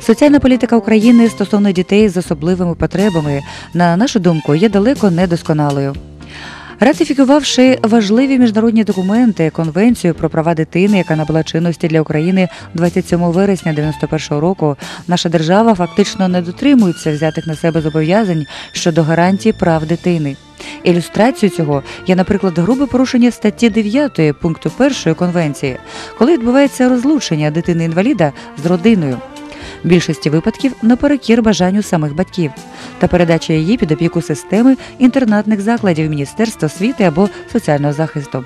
Соціальна політика України стосовно дітей з особливими потребами, на нашу думку, є далеко недосконалою. Ратифікувавши важливі міжнародні документи, Конвенцію про права дитини, яка набула чинності для України 27 вересня 91 року, наша держава фактично не дотримується взятих на себе зобов'язань щодо гарантій прав дитини. Ілюстрацією цього є, наприклад, грубе порушення статті 9 пункту 1 конвенції, коли відбувається розлучення дитини-інваліда з родиною. В більшості випадків наперекір бажанню самих батьків та передача її під опіку системи інтернатних закладів Міністерства освіти або соціального захисту.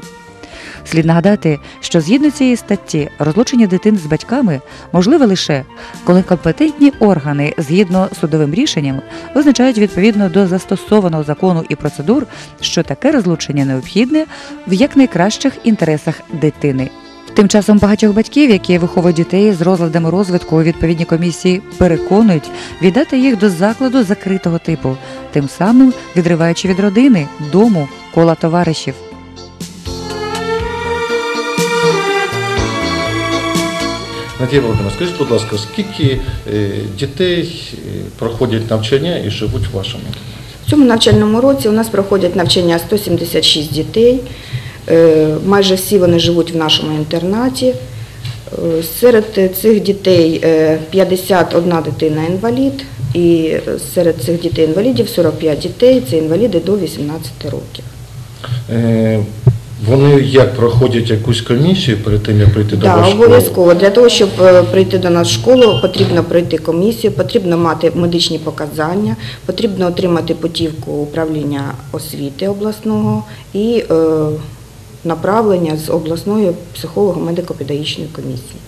Слід нагадати, що згідно цієї статті розлучення дитин з батьками можливе лише коли компетентні органи згідно судовим рішенням визначають відповідно до застосованого закону і процедур, що таке розлучення необхідне в якнайкращих інтересах дитини. Тим часом багатьох батьків, які виховують дітей з розладами розвитку у відповідній комісії, переконують віддати їх до закладу закритого типу, тим самим відриваючи від родини, дому, кола товаришів. Надія Володимирівна, скажіть, будь ласка, скільки е, дітей е, проходять навчання і живуть в вашому? В цьому навчальному році у нас проходять навчання 176 дітей. Е, Майже всі вони живуть в нашому інтернаті. Е, Серед цих дітей е, 51 дитина інвалід, і серед цих дітей-інвалідів 45 дітей це інваліди до 18 років. Е, Вони як проходять якусь комісію перед тим, як прийти до Так, вашої школи? обов'язково. Для того, щоб е, прийти до нас в школу, потрібно пройти комісію, потрібно мати медичні показання, потрібно отримати путівку управління освіти обласного і е, направлення з обласної психолого-медико-педагогічної комісії.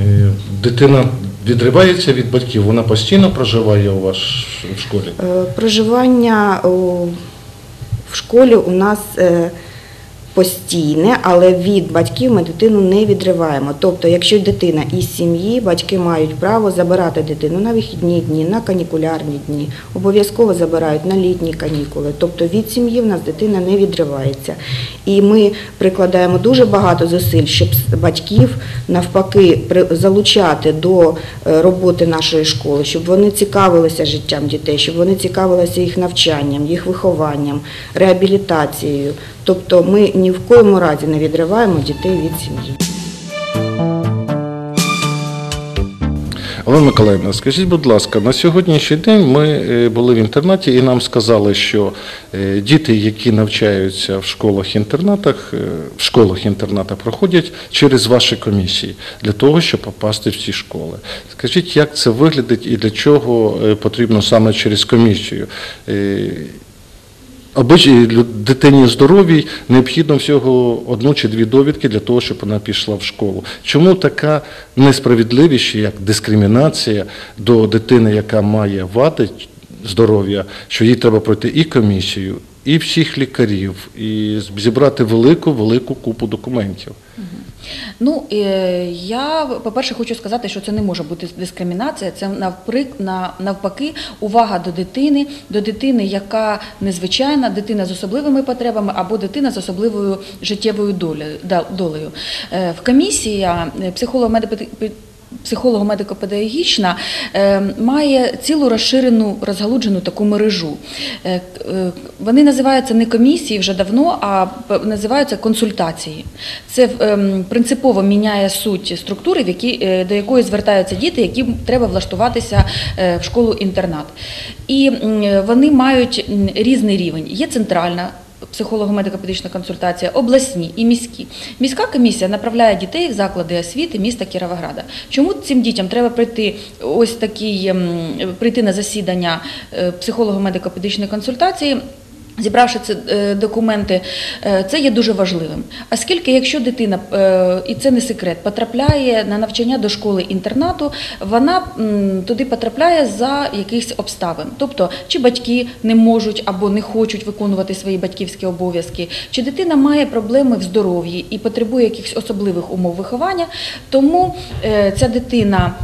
Е, Дитина відривається від батьків, вона постійно проживає у вас в школі? Е, Проживання в школі у нас е, постійне, але від батьків ми дитину не відриваємо. Тобто, якщо дитина із сім'ї, батьки мають право забирати дитину на вихідні дні, на канікулярні дні, обов'язково забирають на літні канікули. Тобто від сім'ї в нас дитина не відривається. І ми прикладаємо дуже багато зусиль, щоб батьків навпаки залучати до е, роботи нашої школи, щоб вони цікавилися життям дітей, щоб вони цікавилися їх навчанням, їх вихованням, реабілітацією. Тобто ми ні в коєму разі не відриваємо дітей від сім'ї. Олена Миколаївна, скажіть, будь ласка, на сьогоднішній день ми е, були в інтернаті і нам сказали, що е, діти, які навчаються в школах-інтернатах, е, в школах-інтернатах проходять через ваші комісії для того, щоб попасти в ці школи. Скажіть, як це виглядить і для чого потрібно саме через комісію? Лю- дитині здоровій необхідно всього одну чи дві довідки для того, щоб вона пішла в школу. Чому така несправедливість, як дискримінація до дитини, яка має вади здоров'я, що їй треба пройти і комісію, і всіх лікарів, і зібрати велику велику купу документів? Ну, е, я, по-перше, хочу сказати, що це не може бути дискримінація, це навприк на- навпаки увага до дитини, до дитини, яка незвичайна, дитина з особливими потребами або дитина з особливою життєвою долею. Е, В комісія психолого-медико- Психолого-медико-педагогічна е, має цілу розширену розгалуджену таку мережу. Е, е, Вони називаються не комісії вже давно, а називаються консультації. Це ем, принципово міняє суть структури, до якої звертаються діти, яким треба влаштуватися в школу-інтернат. І вони мають різний рівень. Є центральна психолого-медико-педагогічна консультація, обласні і міські. Міська комісія направляє дітей в заклади освіти міста Кіровограда. Чому цим дітям треба прийти ось такий ем, прийти на засідання е, психолого-медико-педагогічної консультації? Зібравши ці е, документи, е, це є дуже важливим. Оскільки, якщо дитина, е, і це не секрет, потрапляє на навчання до школи інтернату, вона туди потрапляє за якихось обставин. Тобто, чи батьки не можуть або не хочуть виконувати свої батьківські обов'язки, чи дитина має проблеми в здоров'ї і потребує якихось особливих умов виховання, тому ця дитина,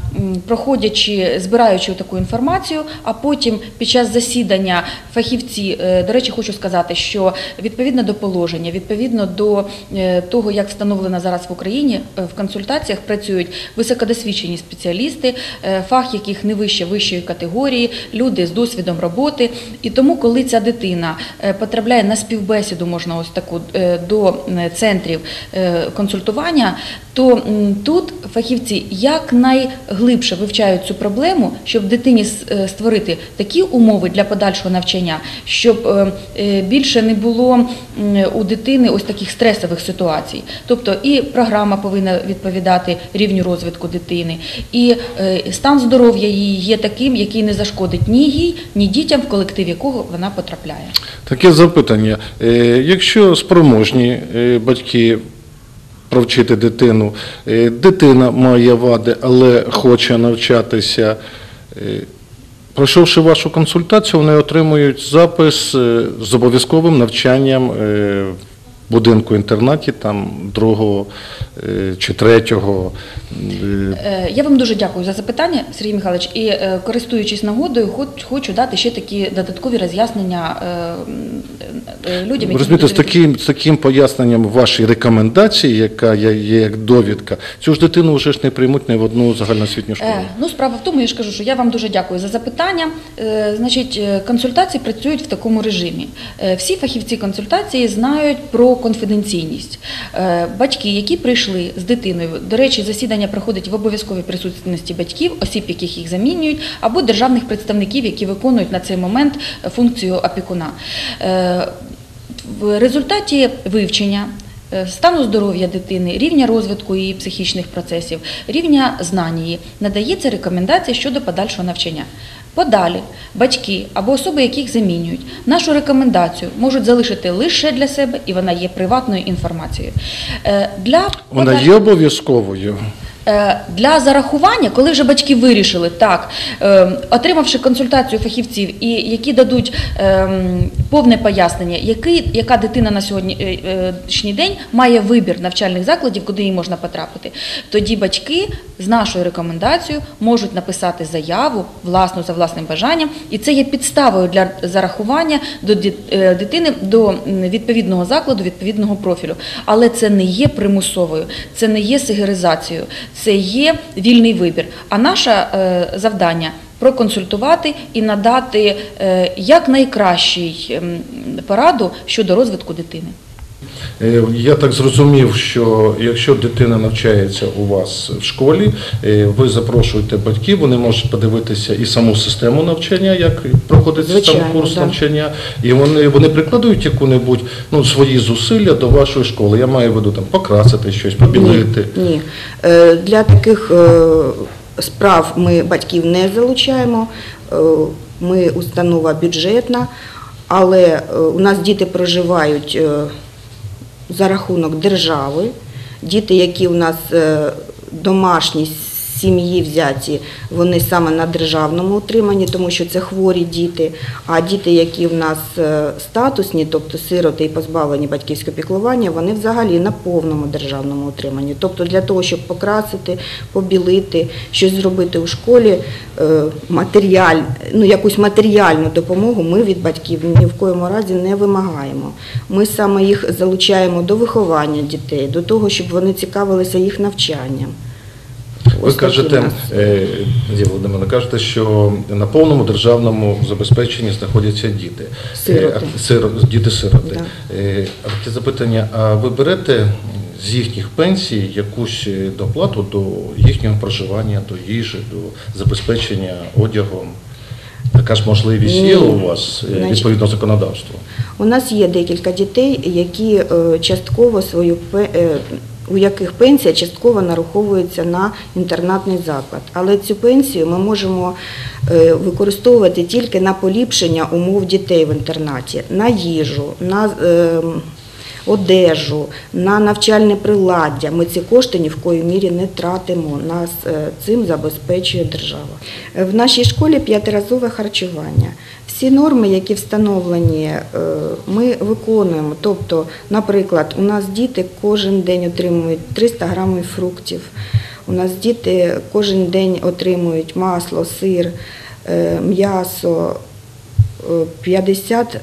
проходячи, збираючи таку інформацію, а потім під час засідання фахівці, до речі, хочу сказати, що відповідно до положення, відповідно до е, того, як встановлено зараз в Україні, е, в консультаціях працюють високодосвідчені спеціалісти, е, фах яких не вище вищої категорії, люди з досвідом роботи. І тому, коли ця дитина потрапляє на співбесіду, можна ось таку до центрів консультування, то тут фахівці якнайглибше вивчають цю проблему, щоб дитині створити такі умови для подальшого навчання, щоб більше не було у дитини ось таких стресових ситуацій. Тобто і програма повинна відповідати рівню розвитку дитини, і е, стан здоров'я її є таким, який не зашкодить ні їй, ні дітям, в колектив якого вона потрапляє. Таке запитання. Е, Якщо спроможні е, батьки провчити дитину, е, дитина має вади, але хоче навчатися. Пройшовши вашу консультацію, вони отримують запис е, з обов'язковим навчанням е, будинку інтернаті там другого е, чи третього. е, Я вам дуже дякую за запитання, Сергій Михайлович. І е, користуючись нагодою, хоч- хочу дати ще такі додаткові роз'яснення людям, які Розумієте, з таким, з таким поясненням вашої рекомендації, яка є, як довідка, цю ж дитину вже ж не приймуть ні в одну загальноосвітню школу. Ну, справа в тому, я ж кажу, що я вам дуже дякую за запитання. Значить, консультації працюють в такому режимі. Всі фахівці консультації знають про конфіденційність. Е, Батьки, які прийшли з дитиною, до речі, засідання проходить в обов'язковій присутності батьків, осіб, яких їх замінюють, або державних представників, які виконують на цей момент е, функцію опікуна. Е, В результаті вивчення стану здоров'я дитини, рівня розвитку її психічних процесів, рівня знань її надається рекомендація щодо подальшого навчання. Подалі батьки або особи, яких замінюють, нашу рекомендацію можуть залишити лише для себе, і вона є приватною інформацією. Е, Для Вона подалі... є обов'язковою. Е, Для зарахування, коли вже батьки вирішили так, е, отримавши консультацію фахівців і які дадуть е, повне пояснення, який, яка дитина на сьогоднішній день має вибір навчальних закладів, куди їй можна потрапити, тоді батьки з нашою рекомендацією можуть написати заяву власну за власним бажанням, і це є підставою для зарахування до дитини до відповідного закладу, відповідного профілю. Але це не є примусовою, це не є сегеризацією, це є вільний вибір. А наше е, завдання проконсультувати і надати як якнайкращий ем, пораду щодо розвитку дитини. Е, Я так зрозумів, що якщо дитина навчається у вас в школі, е, ви запрошуєте батьків, вони можуть подивитися і саму систему навчання, як проходить Звичайно, сам курс да. навчання, і вони, вони прикладують яку-небудь ну, свої зусилля до вашої школи. Я маю в виду там покрасити щось, побілити. Ні, ні. Е, Для таких справ ми батьків не залучаємо. Ми установа бюджетна, але у нас діти проживають за рахунок держави. Діти, які у нас е, домашні сім'ї взяті, вони саме на державному утриманні, тому що це хворі діти. А діти, які в нас е, статусні, тобто сироти і позбавлені батьківського піклування, вони взагалі на повному державному утриманні. Тобто для того, щоб покрасити, побілити, щось зробити у школі, е, матеріаль, ну якусь матеріальну допомогу ми від батьків ні в коєму разі не вимагаємо. Ми саме їх залучаємо до виховання дітей, до того, щоб вони цікавилися їх навчанням. Ви кажете, е, кажете, що на повному державному забезпеченні знаходяться діти. Сироти. Е, сиро- Діти-сироти. Да. Е, А запитання, а ви берете з їхніх пенсій якусь доплату до їхнього проживання, до їжі, до забезпечення одягом? Така ж можливість є у вас відповідно законодавству? У нас є декілька дітей, які частково свою у яких пенсія частково нараховується на інтернатний заклад. Але цю пенсію ми можемо е, використовувати тільки на поліпшення умов дітей в інтернаті, на їжу, на е, одежу, на навчальне приладдя. Ми ці кошти ні в коїй мірі не тратимо. Нас е, цим забезпечує держава. В нашій школі п'ятиразове харчування. Всі норми, які встановлені, е, ми виконуємо. Тобто, наприклад, у нас діти кожен день отримують 300 грамів фруктів. У нас діти кожен день отримують масло, сир, е, м'ясо, е, 50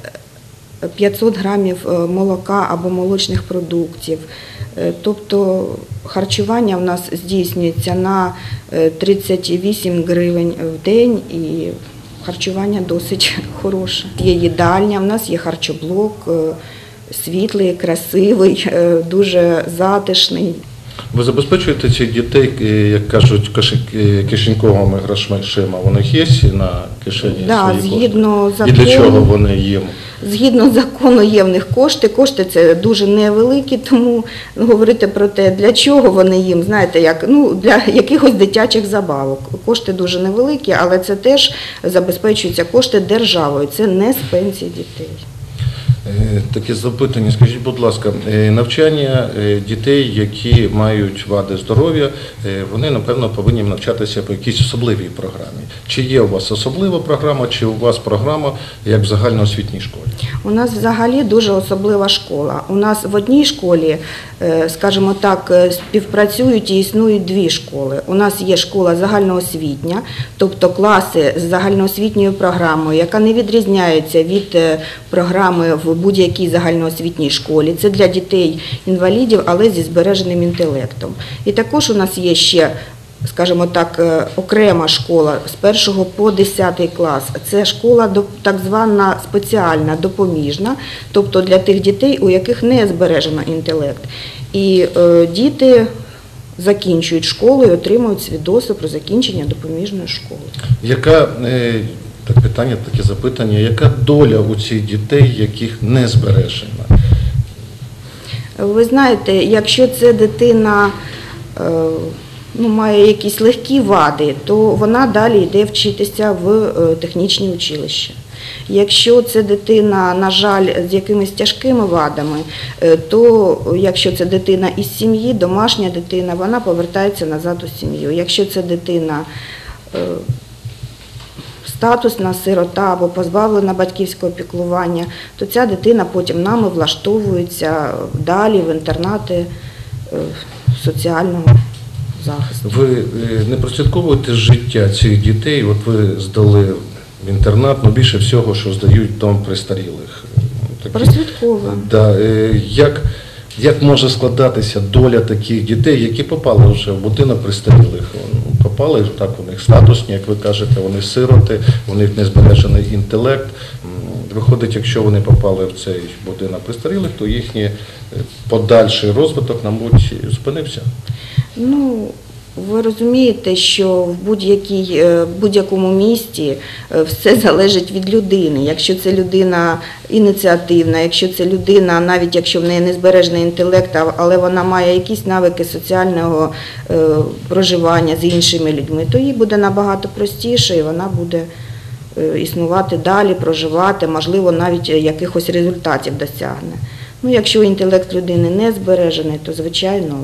500 грамів е, молока або молочних продуктів. Е, Тобто харчування в нас здійснюється на е, 38 гривень в день харчування досить хороше. Є їдальня, в нас є харчоблок, е, світлий, красивий, е, дуже затишний. Ви забезпечуєте цих дітей, е, як кажуть, е, кишеньковими грошима? У них є на кишені Да, свої кошти? згідно І для чого вони їм? Згідно закону є в них кошти. Кошти це дуже невеликі, тому говорити про те, для чого вони їм, знаєте, як ну для якихось дитячих забавок. Кошти дуже невеликі, але це теж забезпечуються кошти державою. Це не з пенсії дітей. Е, Таке запитання. Скажіть, будь ласка, е, навчання е, дітей, які мають вади здоров'я, вони напевно повинні навчатися по якійсь особливій програмі. Чи є у вас особлива програма, чи у вас програма як в загальноосвітній школі? У нас взагалі дуже особлива школа. У нас в одній школі, скажімо так, співпрацюють і існують дві школи. У нас є школа загальноосвітня, тобто класи з загальноосвітньою програмою, яка не відрізняється від програми в будь-якій загальноосвітній школі. Це для дітей інвалідів, але зі збереженим інтелектом. І також у нас є ще скажімо так, е, окрема школа з 1 по 10 клас. Це школа так звана спеціальна, допоміжна, тобто для тих дітей, у яких не збережено інтелект. І е, діти закінчують школу і отримують свідоцтво про закінчення допоміжної школи. Яка е, так питання, таке запитання, яка доля у цих дітей, яких не збережена? Ви знаєте, якщо це дитина е, ну, має якісь легкі вади, то вона далі йде вчитися в е, технічні училища. Якщо це дитина, на жаль, з якимись тяжкими вадами, е, то якщо це дитина із сім'ї, домашня дитина, вона повертається назад у сім'ю. Якщо це дитина статусна сирота або позбавлена батьківського піклування, то ця дитина потім нами влаштовується далі в інтернати е, соціального захисту. Ви е, не прослідковуєте життя цих дітей? От ви здали в інтернат, ну більше всього, що здають дом престарілих. Прослідковуємо. Да, е, як, як може складатися доля таких дітей, які попали вже в будинок престарілих? Попали так, у них статусні, як ви кажете, вони сироти, у них не збережений інтелект. Виходить, якщо вони попали в цей будинок пристарілих, то їхній е, подальший розвиток, мабуть, зупинився. Ну, ви розумієте, що в будь-якій, е, будь-якому місті е, все залежить від людини. Якщо це людина ініціативна, якщо це людина, навіть якщо в неї не збережений інтелект, але вона має якісь навики соціального е, проживання з іншими людьми, то їй буде набагато простіше і вона буде існувати далі, проживати, можливо, навіть якихось результатів досягне. Ну, якщо інтелект людини не збережений, то звичайно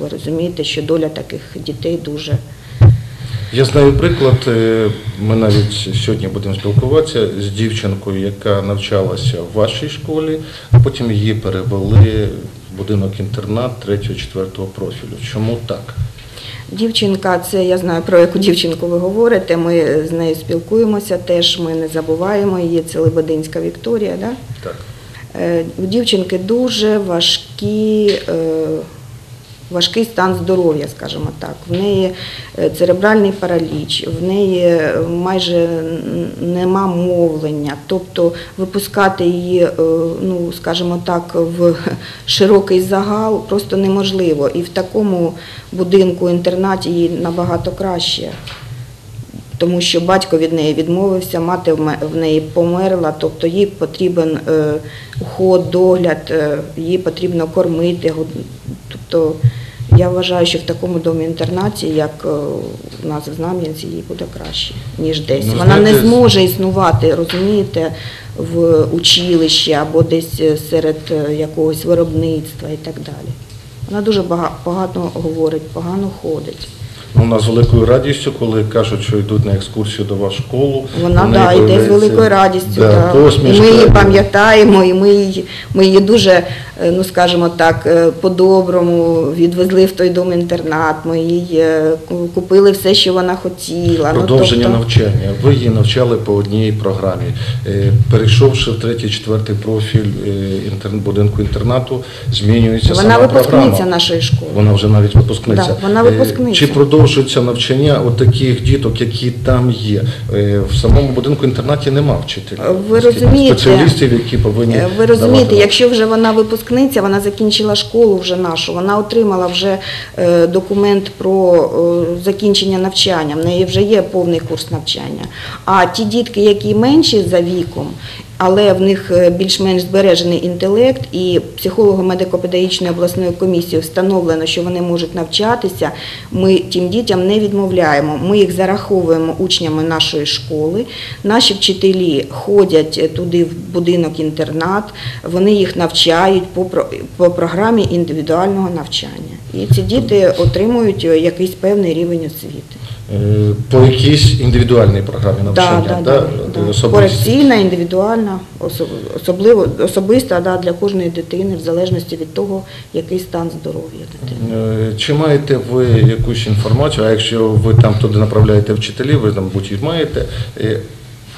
ви розумієте, що доля таких дітей дуже Я знаю приклад, е, ми навіть сьогодні будемо спілкуватися з дівчинкою, яка навчалася в вашій школі, а потім її перевели в будинок-інтернат 3-4 профілю. Чому так? дівчинка. Це я знаю про яку дівчинку ви говорите. Ми з нею спілкуємося теж. Ми не забуваємо її. Це Лебединська Вікторія. Да? Так. Е, У дівчинки дуже важкі, е, важкий стан здоров'я, скажімо так. В неї е, церебральний параліч, в неї е, майже нема мовлення. Тобто випускати її, е, ну, скажімо так, в широкий загал просто неможливо. І в такому будинку інтернаті їй набагато краще тому що батько від неї відмовився, мати в неї померла, тобто їй потрібен уход, догляд, її потрібно кормити. Тобто я вважаю, що в такому домі інтернаті, як е, у нас в Знам'янці, їй буде краще, ніж десь. Ну, Вона не зможе існувати, розумієте, в училищі або десь е, серед е, якогось виробництва і так далі. Вона дуже погано говорить, погано ходить. Ну, у нас з великою радістю, коли кажуть, що йдуть на екскурсію до вас в школу. Вона да, йде з великою радістю. да, Да. І ми її пам'ятаємо, і ми її, ми її дуже, е, ну скажімо так, е, по-доброму відвезли в той дом-інтернат. Ми їй е, купили все, що вона хотіла. Продовження ну, тобто, навчання. Ви її навчали по одній програмі. Е, Перейшовши в третій, четвертий профіль е, будинку інтернату, змінюється Вона сама випускниця програма. нашої школи. Вона вже навіть випускниця. Да, вона Е, випускниця. Чи продовжується навчання от таких діток, які там є? Е, В самому будинку інтернаті нема вчителів. Ви розумієте, спеціалістів, які повинні Е, Ви розумієте, давати. якщо вже вона випускниця, вона закінчила школу вже нашу, вона отримала вже е, документ про е, закінчення навчання, в неї вже є повний курс навчання. А ті дітки, які менші за віком, але в них е, більш-менш збережений інтелект, і психолого-медико-педагогічною обласною комісією встановлено, що вони можуть навчатися, ми тим дітям не відмовляємо. Ми їх зараховуємо учнями нашої школи. Наші вчителі ходять е, туди в будинок-інтернат, вони їх навчають по, про- по програмі індивідуального навчання. І ці діти отримують е, якийсь певний рівень освіти. Е, по якійсь індивідуальній програмі навчання, Да, да, да, да, да. особисто? Корекційна, індивідуальна, особливо особиста да, для кожної дитини, в залежності від того, який стан здоров'я дитини. Е, Чи маєте ви якусь інформацію, а якщо ви там туди направляєте вчителів, ви там будь маєте, е,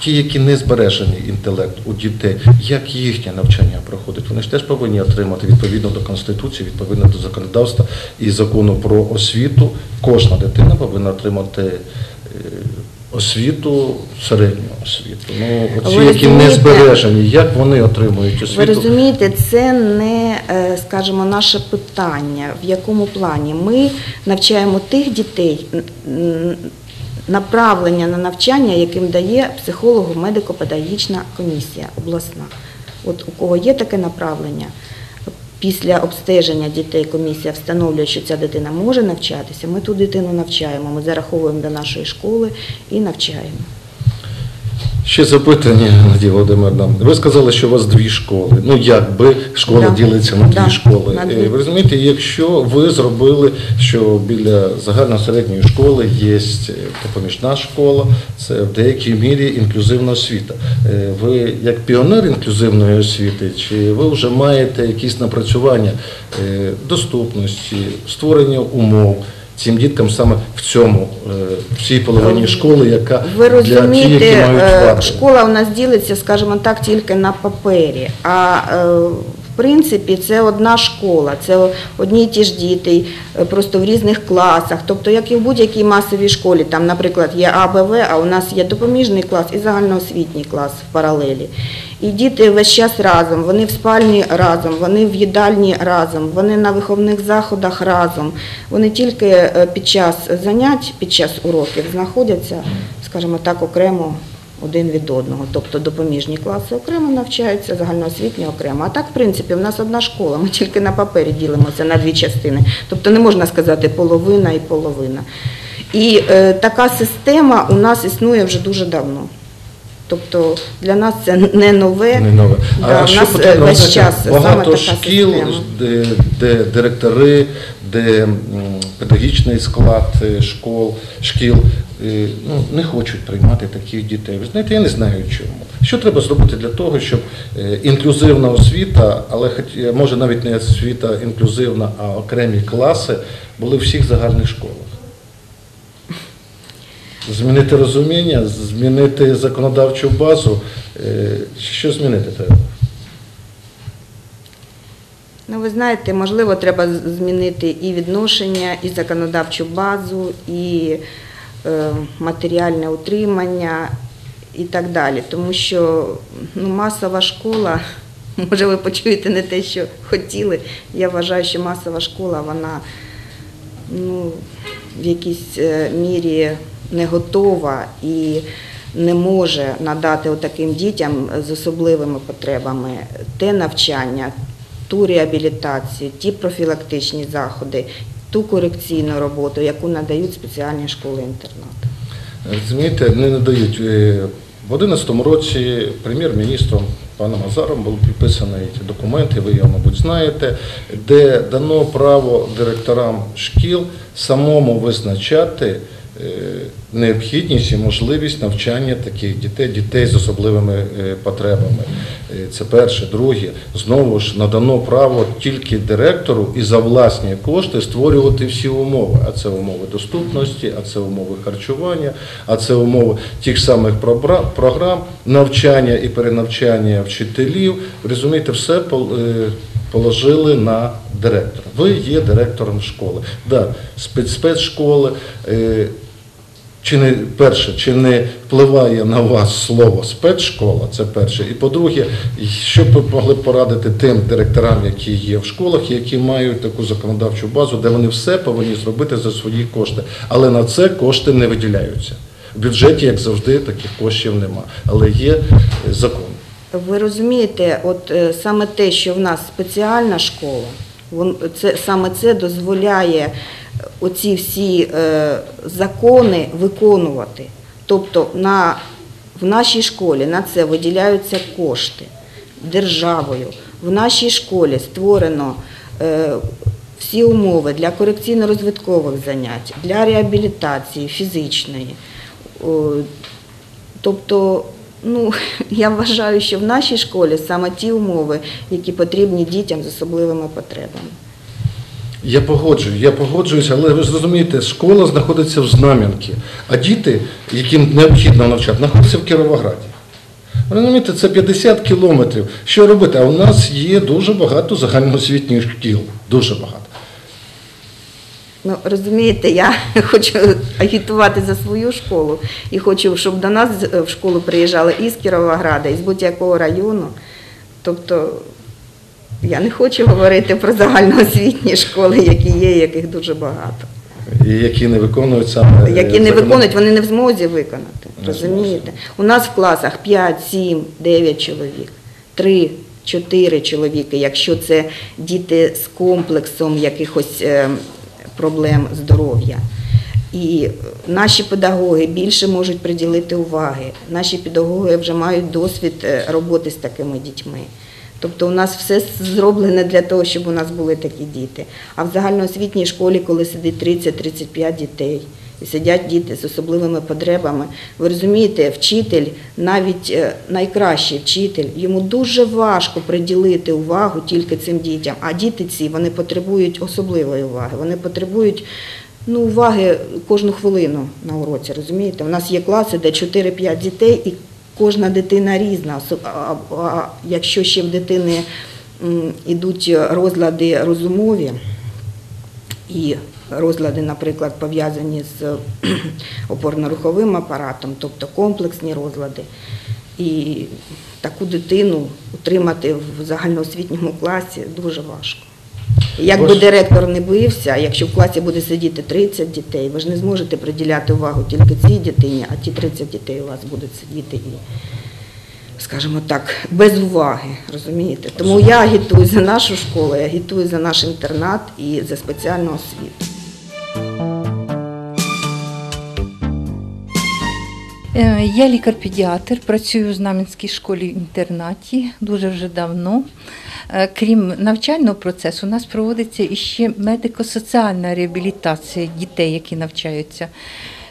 ті, які не збережений інтелект у дітей, як їхнє навчання проходить? Вони ж теж повинні отримати відповідно до Конституції, відповідно до законодавства і закону про освіту. Кожна дитина повинна отримати е, освіту, середню освіту. Ну, оці, які не збережені, як вони отримують освіту? Ви розумієте, це не, е, скажімо, наше питання, в якому плані. Ми навчаємо тих дітей, направлення на навчання, яким дає психолого-медико-педагогічна комісія обласна. От у кого є таке направлення, після обстеження дітей комісія встановлює, що ця дитина може навчатися, ми ту дитину навчаємо, ми зараховуємо до нашої школи і навчаємо. Ще запитання, Надія Володимирівна. Ви сказали, що у вас дві школи. Ну якби школа Да. ділиться на дві Да, школи. на дві. Е, Ви розумієте, якщо ви зробили, що біля загальносередньої школи є допоміжна школа, це в деякій мірі інклюзивна освіта. Е, Ви як піонер інклюзивної освіти, чи ви вже маєте якісь напрацювання е, доступності, створення умов? Цим діткам саме в цьому, е, в цій половині школи, яка Ви для ті, які мають е, вади. школа у нас ділиться, скажімо так, тільки на папері. А е, в принципі це одна школа, це одні й ті ж діти, е, просто в різних класах. Тобто, як і в будь-якій масовій школі, там, наприклад, є А, Б, В, а у нас є допоміжний клас і загальноосвітній клас в паралелі. І діти весь час разом, вони в спальні разом, вони в їдальні разом, вони на виховних заходах разом. Вони тільки е, під час занять, під час уроків знаходяться, скажімо так, окремо один від одного. Тобто допоміжні класи окремо навчаються, загальноосвітні окремо. А так, в принципі, в нас одна школа, ми тільки на папері ділимося на дві частини. Тобто не можна сказати половина і половина. І е, така система у нас існує вже дуже давно. Тобто для нас це не нове. Не нове. Да, а в нас е, потрібно весь знаєте, час саме багато така шкіл, система. де, де директори, де м, педагогічний склад е, школ, шкіл ну, не хочуть приймати таких дітей. Ви знаєте, я не знаю чому. Що треба зробити для того, щоб е, інклюзивна освіта, але е, може навіть не освіта інклюзивна, а окремі класи були в всіх загальних школах. Змінити розуміння, змінити законодавчу базу. Е, Що змінити треба? Ну, ви знаєте, можливо, треба змінити і відношення, і законодавчу базу, і матеріальне утримання і так далі. Тому що ну, масова школа, може ви почуєте не те, що хотіли. Я вважаю, що масова школа, вона ну, в якійсь е, мірі не готова і не може надати таким дітям з особливими потребами те навчання, ту реабілітацію, ті профілактичні заходи, ту корекційну роботу, яку надають спеціальні школи-інтернати. Розумієте, не надають. Е, В 2011 році прем'єр-міністром паном Азаром був підписаний документ, і ви його, мабуть, знаєте, де дано право директорам шкіл самому визначати е, необхідність і можливість навчання таких дітей, дітей з особливими е, потребами. Е, Це перше. Друге, знову ж надано право тільки директору і за власні кошти створювати всі умови. А це умови доступності, а це умови харчування, а це умови тих самих програм, навчання і перенавчання вчителів. Розумієте, все е, положили на директора. Ви є директором школи. Да, спецшколи. Чи не перше, чи не впливає на вас слово спецшкола? Це перше. І по-друге, що б ви могли порадити тим директорам, які є в школах, які мають таку законодавчу базу, де вони все повинні зробити за свої кошти, але на це кошти не виділяються. В бюджеті, як завжди, таких коштів нема, але є закон. Ви розумієте, от е, саме те, що в нас спеціальна школа, це, саме це дозволяє оці всі е, закони виконувати. Тобто на, в нашій школі на це виділяються кошти державою. В нашій школі створено е, всі умови для корекційно-розвиткових занять, для реабілітації фізичної. Тобто, ну, я вважаю, що в нашій школі саме ті умови, які потрібні дітям з особливими потребами. Я погоджую, я погоджуюся, але ви ж розумієте, школа знаходиться в Знам'янці, а діти, яким необхідно навчати, знаходяться в Кіровограді. Ви розумієте, це 50 кілометрів. Що робити? А у нас є дуже багато загальноосвітніх шкіл. Дуже багато. Ну, розумієте, я хочу агітувати за свою школу і хочу, щоб до нас е, в школу приїжджали і з Кіровограда, і з будь-якого району. Тобто я не хочу говорити про загальноосвітні школи, які є, яких дуже багато. І які не виконують саме. е, Які не закон- виконують, вони не в змозі виконати. Не Розумієте? У нас в класах 5, 7, 9 чоловік, 3, 4 чоловіки, якщо це діти з комплексом якихось е, проблем здоров'я. І наші педагоги більше можуть приділити уваги. Наші педагоги вже мають досвід е, роботи з такими дітьми. Тобто у нас все зроблене для того, щоб у нас були такі діти. А в загальноосвітній школі, коли сидить 30-35 дітей, і сидять діти з особливими потребами, ви розумієте, вчитель, навіть е, найкращий вчитель, йому дуже важко приділити увагу тільки цим дітям. А діти ці вони потребують особливої уваги. Вони потребують ну, уваги кожну хвилину на уроці. Розумієте? У нас є класи, де 4-5 дітей, і кожна дитина різна. Якщо ще в дитини м, ідуть розлади розумові і розлади, наприклад, пов'язані з опорно-руховим апаратом, тобто комплексні розлади. І таку дитину утримати в загальноосвітньому класі дуже важко. Якби директор не бився, якщо в класі буде сидіти 30 дітей, ви ж не зможете приділяти увагу тільки цій дитині, а ті 30 дітей у вас будуть сидіти і, скажімо так, без уваги, розумієте? Тому я агітую за нашу школу, я агітую за наш інтернат і за спеціальну освіту. Е, Я лікар-педіатр, працюю в Знам'янській школі-інтернаті дуже вже давно. Е, Крім навчального процесу, у нас проводиться іще медико-соціальна реабілітація дітей, які навчаються.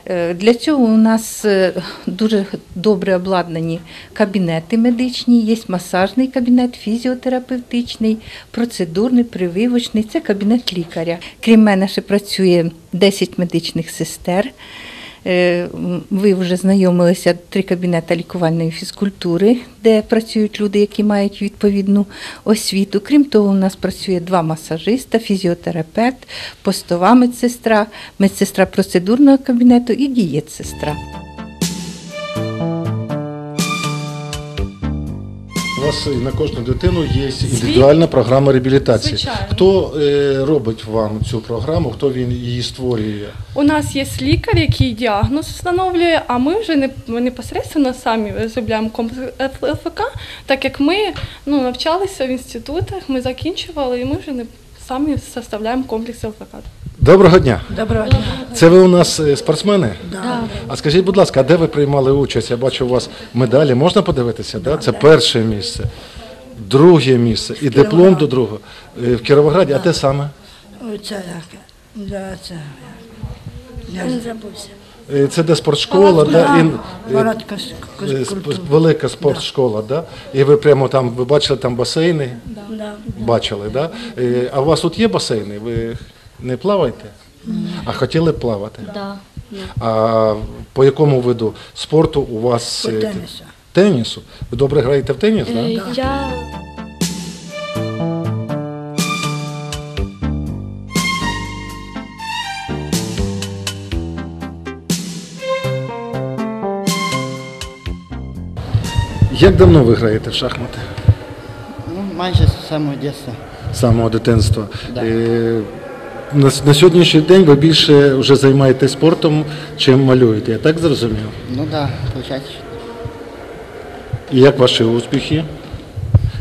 Е, Для цього у нас е, дуже добре обладнані кабінети медичні, є масажний кабінет, фізіотерапевтичний, процедурний, прививочний. Це кабінет лікаря. Крім мене, ще працює 10 медичних сестер. Е, Ви вже знайомилися три кабінети лікувальної фізкультури, де працюють люди, які мають відповідну освіту. Крім того, у нас працює два масажиста, фізіотерапевт, постова медсестра, медсестра процедурного кабінету і дієтсестра. У вас на кожну дитину є індивідуальна програма реабілітації. Звичайно. Хто е, робить вам цю програму, хто він її створює? У нас є лікар, який діагноз встановлює, а ми вже не непосередньо самі розробляємо комплекс ЛФК, так як ми ну, навчалися в інститутах, ми закінчували, і ми вже не самі составляємо комплекс ЛФК. Доброго дня. Доброго дня. Це ви у нас е, спортсмени? Да. А скажіть, будь ласка, а де ви приймали участь? Я бачу у вас медалі. Можна подивитися? Да? Це перше місце, друге місце і диплом до другого. Е, В Кіровограді, а де саме? Оце як. Да, це. Я не забувся. Е, Це де спортшкола, да? і, е, е, сп- велика спортшкола, да? І ви прямо там, ви бачили там басейни? Да. Бачили, да? Е, А у вас тут є басейни? Ви не плаваєте? А хотіли б плавати? Да. А по якому виду спорту у вас? По е, тенісу. Тенісу? Ви добре граєте в теніс, Е, так? Я Як давно ви граєте в шахмати? Ну, майже з самого дитинства. З самого дитинства. Да. Е, На, на сьогоднішній день ви більше вже займаєтесь спортом, чим малюєте, я так зрозумів? Ну так, да, виходить. І як ваші успіхи?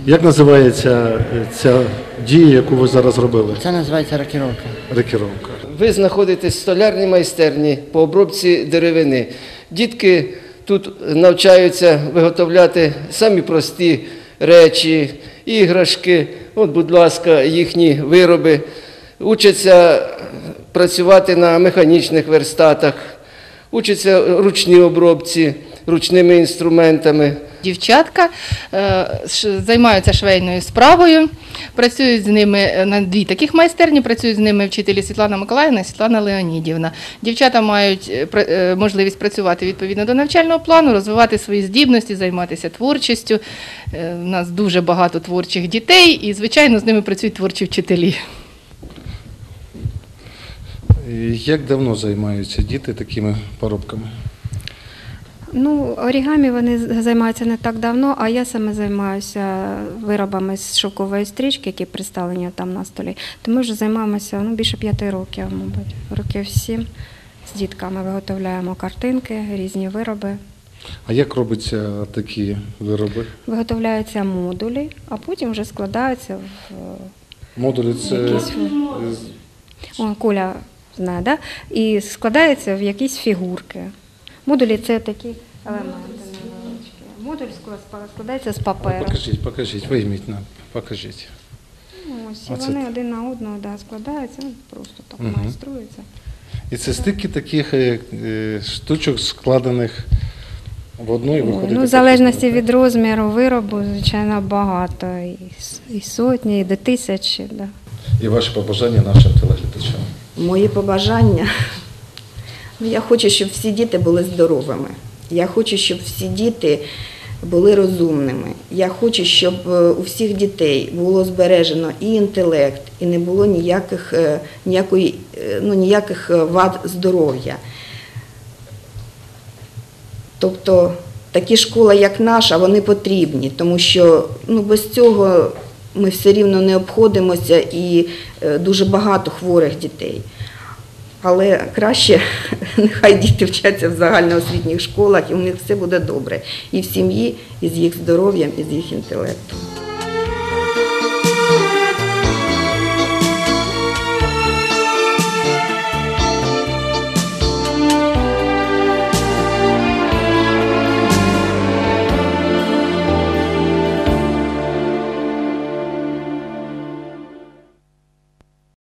Як називається е, ця дія, яку ви зараз робили? Це називається рокіровка. Рекіровка. Ви знаходитесь в столярній майстерні по обробці деревини. Дітки тут навчаються виготовляти самі прості речі, іграшки. От, будь ласка, їхні вироби. Учаться працювати на механічних верстатах, учаться ручній обробці, ручними інструментами. Дівчатка е, займаються швейною справою, працюють з ними е, на дві таких майстерні, працюють з ними вчителі Світлана Миколаївна і Світлана Леонідівна. Дівчата мають е, можливість працювати відповідно до навчального плану, розвивати свої здібності, займатися творчістю. У нас дуже багато творчих дітей, і, звичайно, з ними працюють творчі вчителі. Е, Як давно займаються діти такими поробками? Ну, орігамі вони займаються не так давно, а я саме займаюся виробами з шовкової стрічки, які представлені там на столі. То ми вже займаємося ну, більше п'яти років, мабуть, років сім. З дітками виготовляємо картинки, різні вироби. А як робляться такі вироби? Виготовляються модулі, а потім вже складаються в Модулі це Якісь е, О, Коля знає, да? і складається в якісь фігурки. Модулі це такі елементи невеличкі. Модуль складається з паперу. покажіть, покажіть, вийміть нам, покажіть. Ось, і Оце вони так. один на одного да, складаються, ну, просто так Мгм. майструються. І це стільки таких е, е, штучок складених в одну і Ой, виходить. ну, в залежності від розміру виробу, звичайно, багато. І, с- і сотні, і до тисячі. Да. І ваші побажання нашим телеглядачам. Мої побажання. Ну, я хочу, щоб всі діти були здоровими. Я хочу, щоб всі діти були розумними. Я хочу, щоб е, у всіх дітей було збережено і інтелект, і не було ніяких, е, ніякої, е, ну, ніяких вад здоров'я. Тобто такі школи, як наша, вони потрібні, тому що ну, без цього ми все рівно не обходимося і е, дуже багато хворих дітей. Але краще нехай діти вчаться в загальноосвітніх школах, і у них все буде добре. І в сім'ї, і з їх здоров'ям, і з їх інтелектом.